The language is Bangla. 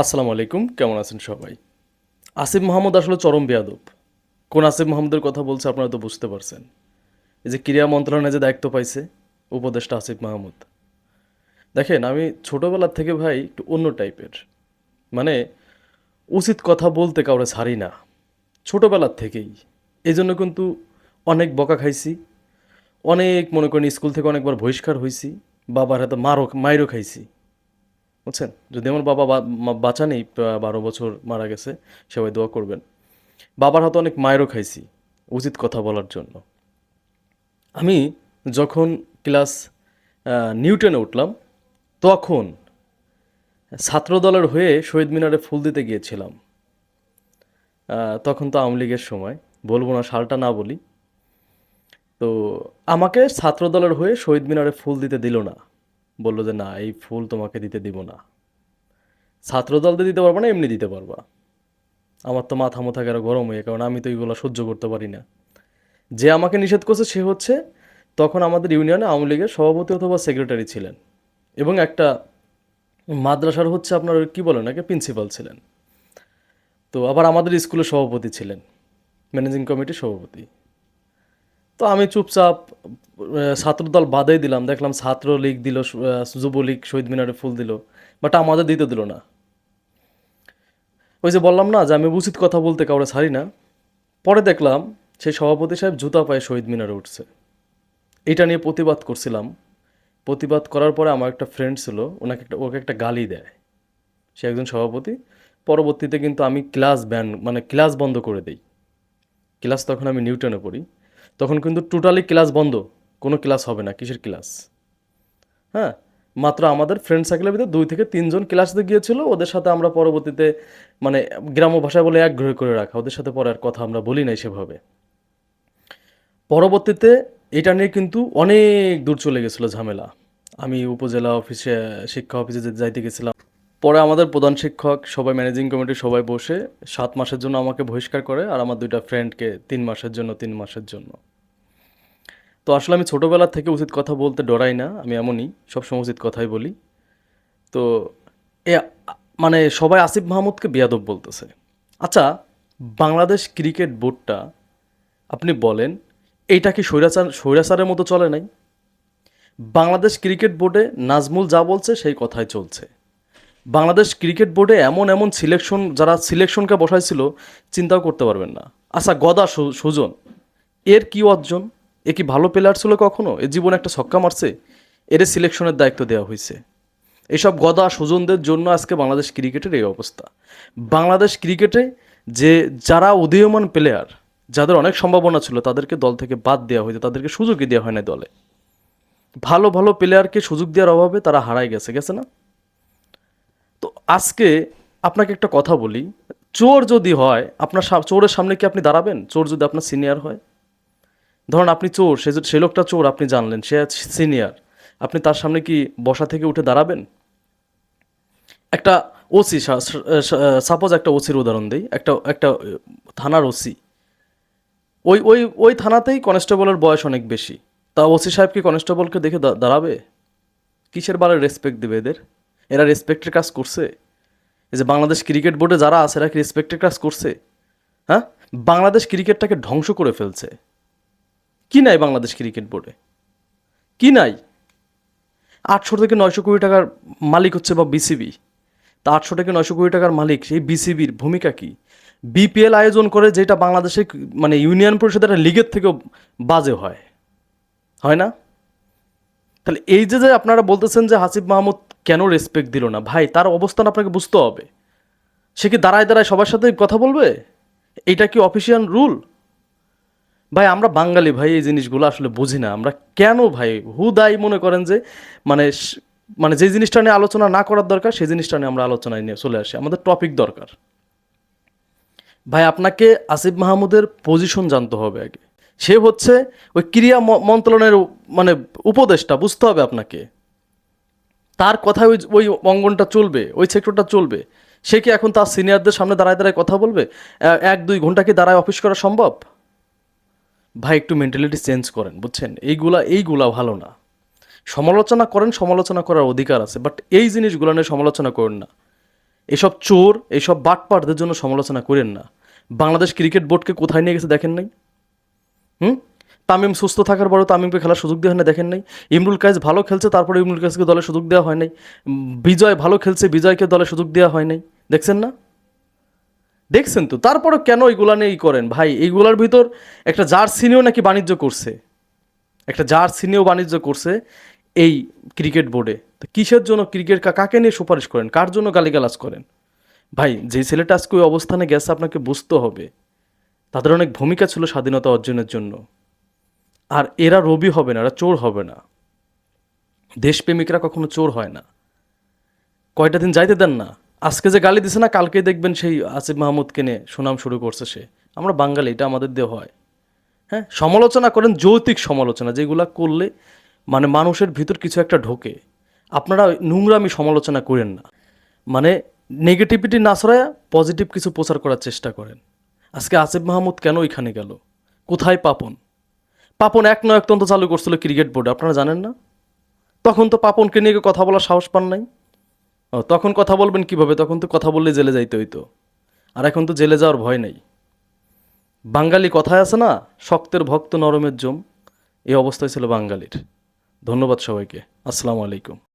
আসসালামু আলাইকুম, কেমন আছেন সবাই? আসিফ মাহমুদ আসলে চরম বেয়াদব। কোন আসিফ মাহমুদের কথা বলছে আপনারা তো বুঝতে পারছেন। এই যে ক্রীড়া মন্ত্রণালয়ে যে দায়িত্ব পাইছে উপদেষ্টা আসিফ মাহমুদ। দেখেন, আমি ছোটোবেলার থেকে ভাই একটু অন্য টাইপের। মানে উচিত কথা বলতে কাউরে ছাড়ি না। ছোটোবেলার থেকেই। এই জন্য কিন্তু অনেক বকা খাইছি। অনেক মনে করেন স্কুল থেকে অনেকবার বহিষ্কার হয়েছি বাবার হাতে মারও মাইরও খাইছি। বুঝছেন? যদি আমার বাবা বাঁচা নেই বারো বছর মারা গেছে, সবাই দোয়া করবেন। বাবার হাতে অনেক মায়েরও খাইছি, উচিত কথা বলার জন্য। আমি যখন ক্লাস নিউটনে উঠলাম, তখন ছাত্রদলের হয়ে শহীদ মিনারে ফুল দিতে গিয়েছিলাম। তখন তো আওয়ামী লীগের সময়, বলব না সালটা না বলি। তো আমাকে ছাত্রদলের হয়ে শহীদ মিনারে ফুল দিতে দিল না। বলল যে, না, এই ফুল তোমাকে দিতে দিব না। ছাত্রদলতে দিতে পারব না, এমনি দিতে পারবা। আমার তো মাথা মাথা গেল গরম হয়ে, কারণ আমি তো এইগুলো সহ্য করতে পারি না। যে আমাকে নিষেধ করছে, সে হচ্ছে তখন আমাদের ইউনিয়নে আওয়ামী লীগের সভাপতি অথবা সেক্রেটারি ছিলেন এবং একটা মাদ্রাসার হচ্ছে আপনার কি বলে নাকি প্রিন্সিপাল ছিলেন। তো আবার আমাদের স্কুলের সভাপতি ছিলেন, ম্যানেজিং কমিটির সভাপতি। তো আমি চুপচাপ ছাত্রদল বাদেই দিলাম। দেখলাম ছাত্র লীগ দিল যুবলীগ শহীদ মিনারে ফুল দিল বাট আমাদের দিতে দিল না। ওই যে বললাম না যে আমি উচিত কথা বলতে কাউরে ছাড়ি না। পরে দেখলাম সেই সভাপতি সাহেব জুতা পায়ে শহীদ মিনারে উঠছে। এটা নিয়ে প্রতিবাদ করছিলাম। প্রতিবাদ করার পরে আমার একটা ফ্রেন্ড ছিল, ওনাকে একটা, ওকে একটা গালি দেয়। সে একজন সভাপতি। পরবর্তীতে কিন্তু আমি ক্লাস ব্যান মানে ক্লাস বন্ধ করে দেই। ক্লাস তখন আমি নিউটনে পড়ি। তখন কিন্তু টোটালি ক্লাস বন্ধ। কোনো ক্লাস হবে না, কিসের ক্লাস হ্যাঁ? মাত্র আমাদের ফ্রেন্ড সার্কেলের ভিতরে দুই থেকে তিনজন ক্লাসে গিয়েছিল, ওদের সাথে আমরা পরবর্তীতে মানে গ্রাম্য ভাষায় বলে এক গ্রহ করে রাখা, ওদের সাথে পরে আর কথা আমরা বলি নাই সেভাবে। পরবর্তীতে এটা নিয়ে কিন্তু অনেক দূর চলে গেছিল ঝামেলা। আমি উপজেলা অফিসে শিক্ষা অফিসে যাইতে গেছিলাম পরে আমাদের প্রধান শিক্ষক, সবাই ম্যানেজিং কমিটির সবাই বসে সাত মাসের জন্য আমাকে বহিষ্কার করে আর আমার দুইটা ফ্রেন্ডকে তিন মাসের জন্য, তিন মাসের জন্য। তো আসলে আমি ছোটোবেলা থেকে উচিত কথা বলতে ডরাই না, আমি এমনই, সবসময় উচিত কথাই বলি। তো এ মানে সবাই আসিফ মাহমুদকে বিয়াদব বলতেছে। আচ্ছা বাংলাদেশ ক্রিকেট বোর্ডটা আপনি বলেন, এইটা কি স্বৈরাচার, স্বৈরাচারের মতো চলে নাই? বাংলাদেশ ক্রিকেট বোর্ডে নাজমুল যা বলছে সেই কথাই চলছে। বাংলাদেশ ক্রিকেট বোর্ডে এমন এমন সিলেকশন যারা সিলেকশনকে বসাইছিল, চিন্তাও করতে পারবেন না। আচ্ছা গদা সুজন, এর কি অর্জন? এ কি ভালো প্লেয়ার ছিল কখনো? এ জীবনে একটা ছক্কা মারছে এর সিলেকশনের দায়িত্ব দেওয়া হয়েছে। এসব গদা সুজনদের জন্য আজকে বাংলাদেশ ক্রিকেটের এই অবস্থা। বাংলাদেশ ক্রিকেটে যে, যারা উদীয়মান প্লেয়ার যাদের অনেক সম্ভাবনা ছিল, তাদেরকে দল থেকে বাদ দেওয়া হয়েছে, তাদেরকে সুযোগই দেওয়া হয় না দলে। ভালো ভালো প্লেয়ারকে সুযোগ দেওয়ার অভাবে তারা হারাই গেছে গেছে না? আজকে আপনাকে একটা কথা বলি। চোর যদি হয়, আপনার চোরের সামনে কি আপনি দাঁড়াবেন? চোর যদি আপনার সিনিয়র হয়? ধরুন আপনি চোর, সে সে লোকটা চোর, আপনি জানলেন, সে সিনিয়র। আপনি তার সামনে কি বসা থেকে উঠে দাঁড়াবেন? একটা ওসি সাপোজ একটা ওসির উদাহরণ দিই। একটা একটা থানার ওসি। ওই ওই ওই থানাতেই কনস্টেবলের বয়স অনেক বেশি। তা ওসি সাহেব কি কনস্টেবলকে দেখে দাঁড়াবে? কিসের বারে রেসপেক্ট দেবে এদের? এরা রেসপেক্টের কাজ করছে? যে বাংলাদেশ ক্রিকেট বোর্ডে যারা আছে, এরা কি রেসপেক্টের কাজ করছে? হ্যাঁ? বাংলাদেশ ক্রিকেটটাকে ধ্বংস করে ফেলছে। কি নাই বাংলাদেশ ক্রিকেট বোর্ডে? কি নাই? আটশো থেকে নয়শো কোটি টাকার মালিক হচ্ছে বা বিসিবি তা আটশো থেকে নয়শো কোটি টাকার মালিক, সেই বিসিবির ভূমিকা কি? বিপিএল আয়োজন করে যেটা বাংলাদেশে মানে ইউনিয়ন পরিষদের লিগের থেকেও বাজে হয়। হয় না? তাহলে এই যে যে আপনারা বলতেছেন যে হাসিব মাহমুদ কেন রেসপেক্ট দিল না, ভাই, তার অবস্থান আপনাকে বুঝতে হবে। সে কি দাঁড়ায় দাঁড়ায় সবার সাথে কথা বলবে? এইটা কি অফিসিয়াল রুল ভাই, আমরা বাঙালি, ভাই, এই জিনিসগুলো আসলে বুঝি না। আমরা কেন, ভাই হুদাই মনে করেন যে মানে মানে যে জিনিসটা নিয়ে আলোচনা না করার দরকার, সেই জিনিসটা নিয়ে আমরা আলোচনায় নিয়ে চলে আসি। আমাদের টপিক দরকার। ভাই, আপনাকে আসিফ মাহমুদের পজিশন জানতে হবে আগে। সে হচ্ছে ওই ক্রিয়া ম- মন্ত্রণালয়ের মানে উপদেশটা বুঝতে হবে আপনাকে। তার কথায় ওই ওই অঙ্গনটা চলবে, ওই সেক্টরটা চলবে। সে কি এখন তার সিনিয়রদের সামনে দাঁড়ায় দাঁড়ায় কথা বলবে? এক, দুই ঘণ্টা কি দাঁড়ায় অফিস করা সম্ভব? ভাই, একটু মেন্টালিটি চেঞ্জ করেন, বুঝছেন? এইগুলা এইগুলা ভালো না। সমালোচনা করেন, সমালোচনা করার অধিকার আছে বাট এই জিনিসগুলো নিয়ে সমালোচনা করেন না। এসব চোর এইসব বাটপাটদের জন্য সমালোচনা করেন না। বাংলাদেশ ক্রিকেট বোর্ডকে কোথায় নিয়ে গেছে দেখেন নাই? হুম? তামিম সুস্থ থাকার পরেও তামিমকে খেলার সুযোগ দেওয়া হয় না দেখেন নাই। ইমরুল কায়েস ভালো খেলছে, তারপরে ইমরুল কায়েসকে দলে সুযোগ দেওয়া হয় নাই। বিজয় ভালো খেলছে, বিজয়কে দলে সুযোগ দেওয়া হয় নাই। দেখছেন না? দেখছেন তো? তারপরে কেন এইগুলা নিয়ে করেন? ভাই, এইগুলার ভিতর একটা জার্সি নাকি বাণিজ্য করছে। একটা জার্সি নিয়েও বাণিজ্য করছে এই ক্রিকেট বোর্ডে। তো কিসের জন্য ক্রিকেট কাকে নিয়ে সুপারিশ করেন? কার জন্য গালিগালাজ করেন? ভাই, যে ছেলেটা আজকে ওই অবস্থানে গেছে, আপনাকে বুঝতে হবে। তাদের অনেক ভূমিকা ছিল স্বাধীনতা অর্জনের জন্য। আর এরা রবি হবে না, এরা চোর হবে না। দেশপ্রেমিকরা কখনো চোর হয় না। কয়টা দিন যাইতে দেন না। আজকে যে গালি দিছে না কালকে দেখবেন সেই আসিফ মাহমুদকে নিয়ে সুনাম শুরু করছে সে। আমরা বাঙালি, এটা আমাদের দেহ হয়। হ্যাঁ সমালোচনা করেন যৌতিক সমালোচনা, যেগুলা করলে মানে মানুষের ভিতর কিছু একটা ঢোকে। আপনারা নোংরামি সমালোচনা করেন না। মানে নেগেটিভিটি না ছড়ায় পজিটিভ কিছু প্রচার করার চেষ্টা করেন। আজকে আসিফ মাহমুদ কেন ওইখানে গেল? কোথায় পাপন? পাপন এক নয় একতন্ত চালু করছিল ক্রিকেট বোর্ডে, আপনারা জানেন না? তখন তো পাপনকে নিয়ে কথা বলার সাহস পান নাই। তখন কথা বলবেন কীভাবে? তখন তো কথা বললে জেলে যাইতে হইতো। আর এখন তো জেলে যাওয়ার ভয় নাই। বাঙালি কথায় আছে না, শক্তের ভক্ত নরমের জম। এই অবস্থায় ছিল বাঙালির। ধন্যবাদ সবাইকে। আসসালামু আলাইকুম।